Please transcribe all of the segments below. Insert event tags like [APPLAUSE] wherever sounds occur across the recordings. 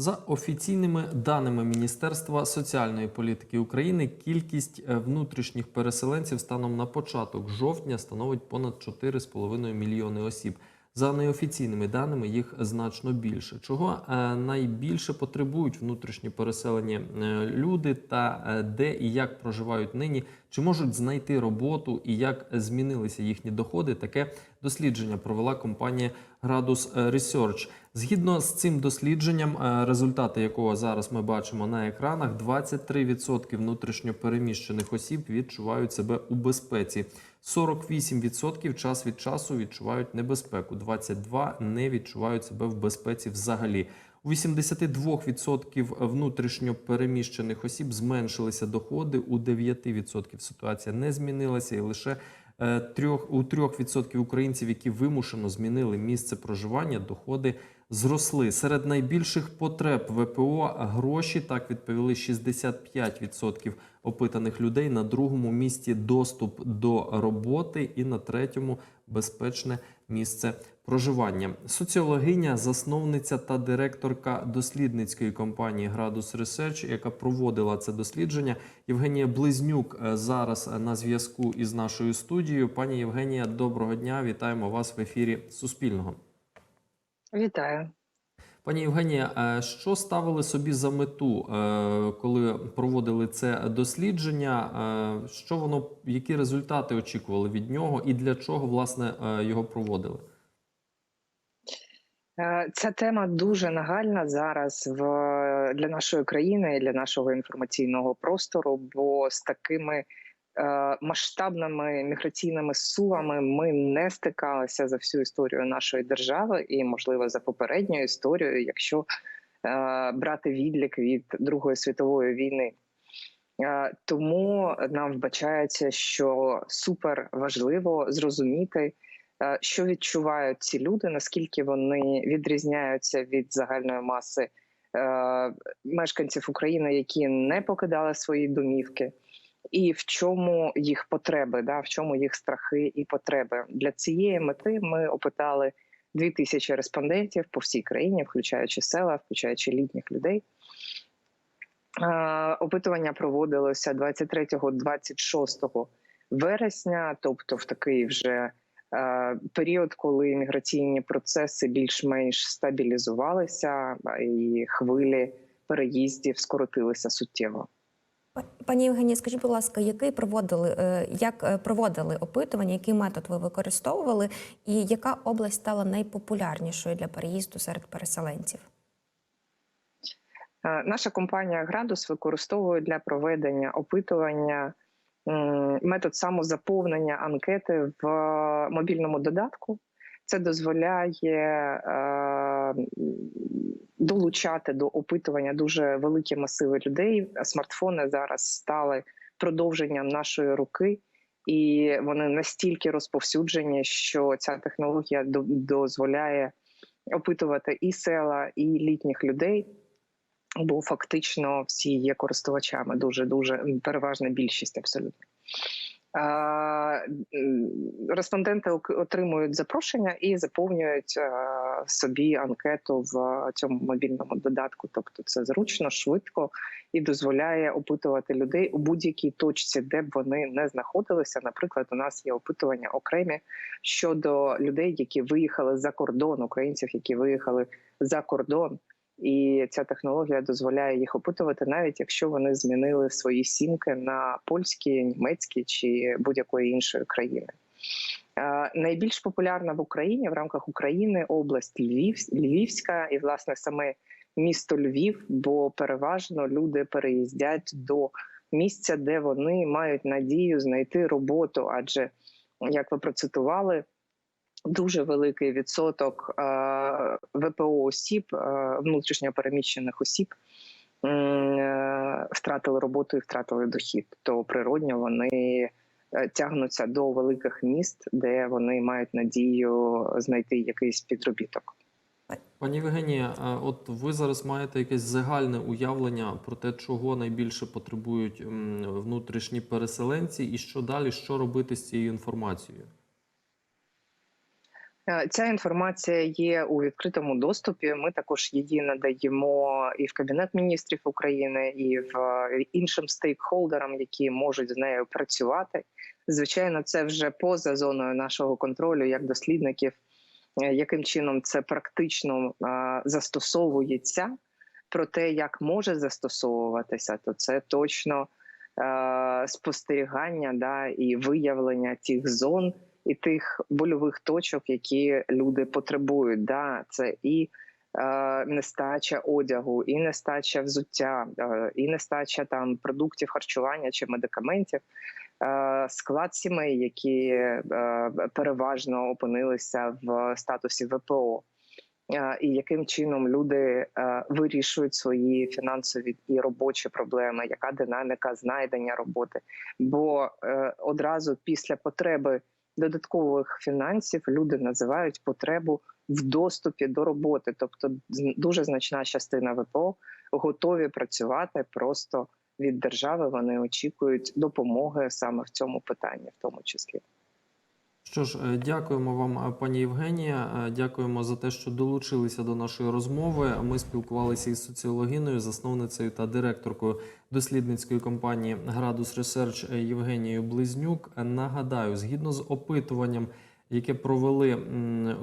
За офіційними даними Міністерства соціальної політики України, кількість е, внутрішніх переселенців станом на початок жовтня становить понад 4,5 мільйони осіб. За неофіційними даними, їх значно більше. Чого е, найбільше потребують внутрішні переселені е, люди та е, де і як проживають нині, чи можуть знайти роботу і як змінилися їхні доходи? Таке дослідження провела компанія Градус Research. Згідно з цим дослідженням, результати якого зараз ми бачимо на екранах, 23% внутрішньо переміщених осіб відчувають себе у безпеці. 48% час від часу відчувають небезпеку, 22% не відчувають себе в безпеці взагалі. У 82% внутрішньо переміщених осіб зменшилися доходи, у 9% ситуація не змінилася, і лише е, трьох у 3% українців, які вимушено змінили місце проживання, доходи зросли. Серед найбільших потреб ВПО гроші так відповіли 65% опитаних людей. На другому місці доступ до роботи, і на третьому безпечне місце проживання. Соціологиня, засновниця та директорка дослідницької компанії Градус Research, яка проводила це дослідження. Євгенія Близнюк е, зараз на зв'язку із нашою студією. Пані Євгенія, доброго дня! Вітаємо вас в ефірі Суспільного. Вітаю. Пані Євгенія, е, що ставили собі за мету, е, коли проводили це дослідження? Е, Що воно, які результати очікували від нього, і для чого власне його проводили? Ця тема дуже нагальна зараз в для нашої країни і для нашого інформаційного простору. Бо з такими масштабними міграційними сувами ми не стикалися за всю історію нашої держави, і можливо за попередньою історією, якщо е, брати відлік від Другої світової війни. Е, Тому нам вбачається, що супер важливо зрозуміти, е, що відчувають ці люди, наскільки вони відрізняються від загальної маси е, мешканців України, які не покидали свої домівки, і в чому їх потреби, да, в чому їх страхи і потреби. Для цієї мети ми опитали 2000 респондентів по всій країні, включаючи села, включаючи літніх людей. Опитування проводилося 23-26 вересня, тобто в такий вже період, коли міграційні процеси більш-менш стабілізувалися, і хвилі переїздів скоротилися суттєво. Пані Євгенія, скажіть, будь ласка, який проводили е, як е, проводили опитування, який метод ви використовували, і яка область стала найпопулярнішою для переїзду серед переселенців? Е, Наша компанія Градус використовує для проведення опитування метод самозаповнення анкети в мобільному додатку. Це дозволяє е, долучати до опитування дуже великі масиви людей. Смартфони зараз стали продовженням нашої руки, і вони настільки розповсюджені, що ця технологія до- дозволяє опитувати і села, і літніх людей. Бо фактично всі є користувачами, дуже дуже переважна більшість абсолютно. Респонденти отримують запрошення і заповнюють собі анкету в цьому мобільному додатку. Тобто це зручно, швидко і дозволяє опитувати людей у будь-якій точці, де б вони не знаходилися. Наприклад, у нас є опитування окремі щодо людей, які виїхали за кордон, українців, які виїхали за кордон. І ця технологія дозволяє їх опитувати, навіть якщо вони змінили свої сімки на польські, німецькі чи будь-якої іншої країни. Е, Найбільш популярна в Україні в рамках України область Львів, Львівська і власне саме місто Львів, бо переважно люди переїздять до місця, де вони мають надію знайти роботу. Адже як ви процитували, дуже великий відсоток е, ВПО осіб, е, внутрішньо переміщених осіб, е, втратили роботу і втратили дохід. То природньо вони тягнуться до великих міст, де вони мають надію знайти якийсь підробіток. Пані Євгенія, е, от ви зараз маєте якесь загальне уявлення про те, чого найбільше потребують внутрішні переселенці, і що далі, що робити з цією інформацією? Е, Ця інформація є у відкритому доступі. Ми також її надаємо і в Кабінет міністрів України, і в е, іншим стейкхолдерам, які можуть з нею працювати. Звичайно, це вже поза зоною нашого контролю як дослідників, е, яким чином це практично застосовується. Про те, як може застосовуватися, то це точно е, спостерігання да, і виявлення тих зон і тих больових точок, які люди потребують. Да? Це і е, нестача одягу, і нестача взуття, е, і нестача там продуктів харчування чи медикаментів, е, склад сімей, які е, переважно опинилися в статусі ВПО. Е, І яким чином люди вирішують свої фінансові і робочі проблеми, яка динаміка знайдення роботи? Бо одразу після потреби додаткових фінансів люди називають потребу в доступі до роботи. Тобто, дуже значна частина ВПО готові працювати просто від держави. Вони очікують допомоги саме в цьому питанні, в тому числі. Що ж, е, дякуємо вам, е, пані Євгенія. Е, Дякуємо за те, що долучилися до нашої розмови. Ми спілкувалися із соціологиною, засновницею та директоркою дослідницької компанії Градус Ресерч Євгенією Близнюк. Нагадаю, згідно з опитуванням, яке провели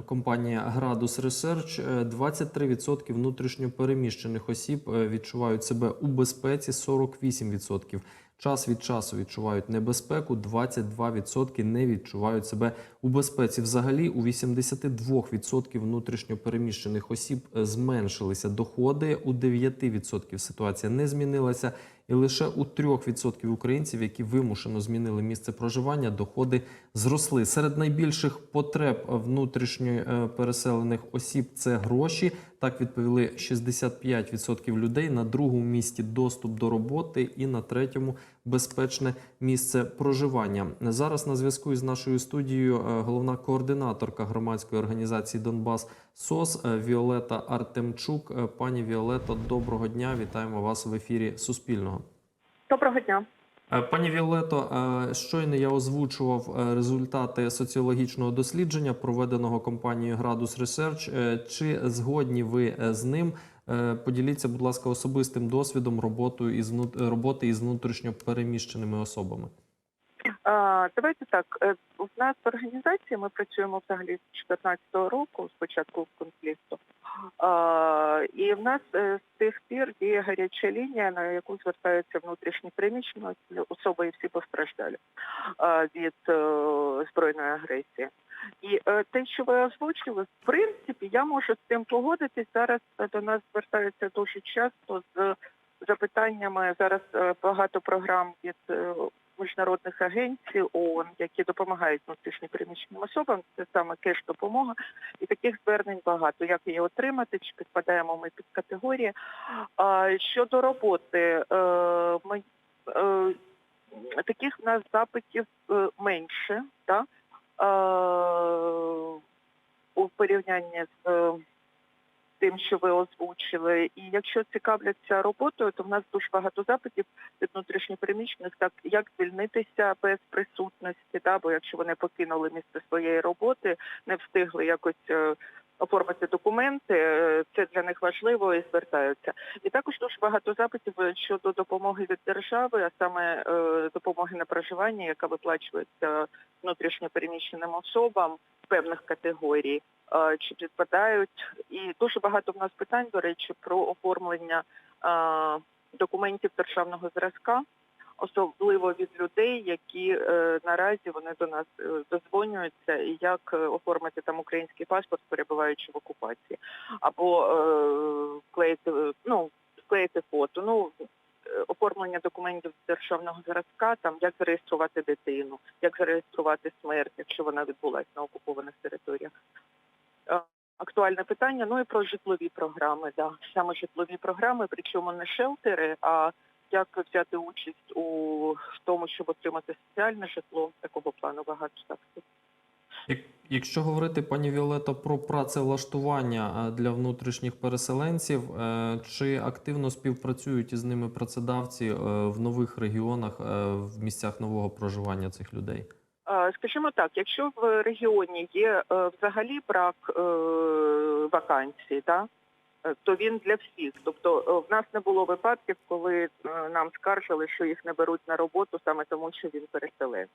компанія Градус Ресерч, 23% внутрішньо переміщених осіб відчувають себе у безпеці, 48%. Час від часу відчувають небезпеку, 22% не відчувають себе у безпеці. Взагалі, у 82% внутрішньо переміщених осіб е, зменшилися доходи, у 9% ситуація не змінилася, і лише у 3% українців, які вимушено змінили місце проживання, доходи зросли. Серед найбільших потреб внутрішньо е, переселених осіб це гроші. Так відповіли 65% людей. На другому місці доступ до роботи, і на третьому безпечне місце проживання. Зараз на зв'язку із нашою студією е, головна координаторка громадської організації Донбас СОС е, Віолета Артемчук. Е, Пані Віолето, доброго дня! Вітаємо вас в ефірі Суспільного. Доброго дня. Е, Пані Віолето, щойно я озвучував результати соціологічного дослідження, проведеного компанією Градус Research. Е, Чи згодні ви з ним? Поділіться, будь ласка, особистим досвідом роботи із внутрішньо переміщеними особами. Давайте так. е, У нас в організації ми працюємо взагалі з 2014 року, з початку конфлікту. І в нас е, з тих пір діє гаряча лінія, на яку звертаються внутрішні переміщені особи і всі постраждалі від е, збройної агресії. І е, те, що ви озвучили, в принципі, я можу з цим погодитись. Зараз е, до нас звертаються дуже часто з запитаннями. Зараз е, багато програм від е, міжнародних агенцій ООН, які допомагають внутрішньо переміщеним особам. Це саме кеш допомога, і таких звернень багато. Як її отримати? Чи підпадаємо ми під категорії? А щодо роботи, е, ми е, таких в нас запитів е, менше, да? у порівнянні з тим, що ви озвучили. І якщо цікавляться роботою, то в нас дуже багато запитів від внутрішньопереміщених, так як звільнитися без присутності, да? бо якщо вони покинули місце своєї роботи, не встигли якось. Оформити документи, е, це для них важливо і звертаються. І також дуже багато запитів е, щодо допомоги від держави, а саме е, допомоги на проживання, яка виплачується внутрішньо переміщеним особам певних категорій, чи підпадають. І дуже багато в нас питань, до речі, про оформлення документів державного зразка, особливо від людей, які е, наразі вони до нас е, дозвонюються, і як е, оформити там український паспорт, перебуваючи в окупації, або е, вклеїти, е, ну, вклеїти фото. Ну, оформлення документів державного зразка, там як зареєструвати дитину, як зареєструвати смерть, якщо вона відбулася на окупованих територіях. Актуальне питання, ну і про житлові програми, да. саме житлові програми, причому не шелтери, а як взяти участь у тому, щоб отримати соціальне житло, такого плану багато запитів. Якщо говорити, пані Віолето, про працевлаштування е, для внутрішніх переселенців, е, чи активно співпрацюють із ними працедавці е, в нових регіонах, в місцях нового проживання цих людей? Скажімо так, якщо в регіоні є взагалі брак вакансій, да, е, то він для всіх. Тобто е, в нас не було випадків, коли е, нам скаржили, що їх не беруть на роботу саме тому, що він переселенець.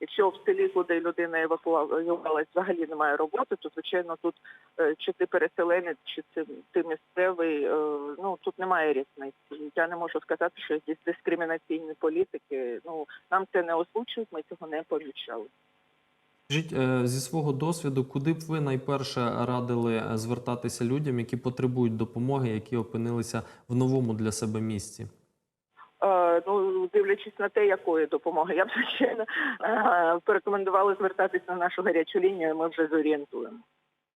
Якщо в селі, куди людина евакуювалась, взагалі немає роботи, то звичайно тут е, чи ти переселенець, чи ти, місцевий, е, ну тут немає різниці. Я не можу сказати, що якісь дискримінаційні політики. Ну нам це не озвучують, ми цього не помічали. Скажіть е, зі свого досвіду, куди б ви найперше радили е, звертатися людям, які потребують допомоги, які опинилися в новому для себе місці? Е, Ну, дивлячись на те, якої допомоги, я б [LAUGHS] звичайно е, порекомендувала звертатись на нашу гарячу лінію. Ми вже зорієнтуємо.